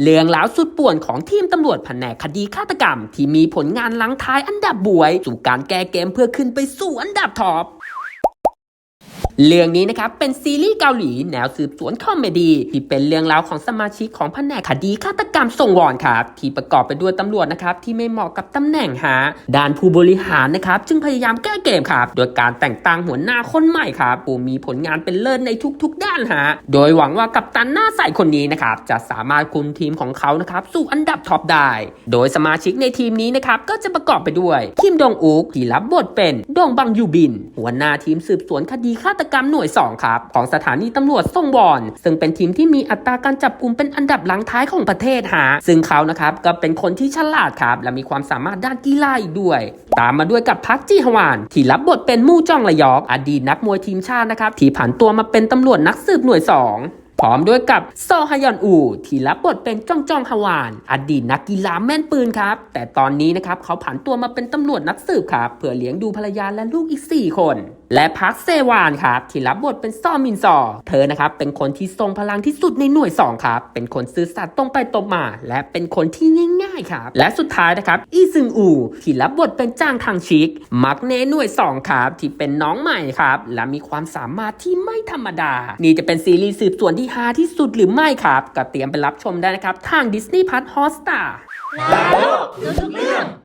เรื่องราวสุดป่วนของทีมตำรวจแผนกคดีฆาตกรรม ที่มีผลงานลังท้ายอันดับบวย สู่การแก้เกมเพื่อขึ้นไปสู่อันดับท็อป เรื่องนี้นะครับเป็นซีรีส์เกาหลีแนวสืบสวนคอมเมดี้ที่เป็นเรื่องราวของสมาชิกของแผนกคดีฆาตกรรมส่งวอนครับที่ประกอบไปด้วยตำรวจนะครับที่ไม่เหมาะกับตำแหน่งหาด้านผู้บริหารนะครับจึงพยายามแก้เกมครับโดยการแต่งตั้งหัวหน้าคนใหม่ครับผู้มีผลงานเป็นเลิศในทุกๆ ด้านฮะโดยหวังว่ากัปตันหน้าใสคนนี้นะครับจะสามารถคุมทีมของเขานะครับสู่อันดับท็อปได้ โดยสมาชิกในทีมนี้นะครับก็จะประกอบไปด้วยคิมดงอุกที่รับบทเป็นดงบังยูบิน หัวหน้าทีมสืบสวนคดีฆาตกรรมหน่วย 2 ครับ ของสถานีตำรวจซ่งวอน ซึ่งเป็นทีมที่มีอัตราการจับกลุ่มเป็นอันดับหลังท้ายของประเทศฮะซึ่งเขานะครับก็เป็นคนที่ฉลาดครับ และมีความสามารถด้านกีฬาอีกด้วย ตามมาด้วยกับพักจีฮวาน ที่รับบทเป็นมู่จ้องระยอกอดีตนักมวยทีมชาตินะครับที่ผ่านตัวมาเป็นตำรวจนักสืบหน่วย 2 พร้อมด้วยกับโซฮยอนอู ที่รับบทเป็นจ้องจ้องฮวาน อดีตนักกีฬาแม่นปืนครับ แต่ตอนนี้นะครับเขาผันตัวมาเป็นตำรวจนักสืบครับ เพื่อเลี้ยงดูภรรยาและลูกอีก 4 คน และพักเซวานครับ ที่รับบทเป็นซอมินซอ เธอนะครับเป็นคนที่ทรงพลังที่สุดในหน่วย2ครับเป็นคนซื่อสัตย์ตรงไปตรงมา และเป็นคนที่ง่าย ๆครับ และสุดท้ายนะครับอีซึงอูที่รับบทเป็นจ้างทางชิก มักเนหน่วย 2 ครับ ที่เป็นน้องใหม่ครับ และมีความสามารถที่ไม่ธรรมดา นี่จะเป็นซีรีส์สืบสวนที่ฮาที่สุดหรือไม่ครับก็เตรียมไปรับชมได้นะครับ ทาง Disney Plus Hotstar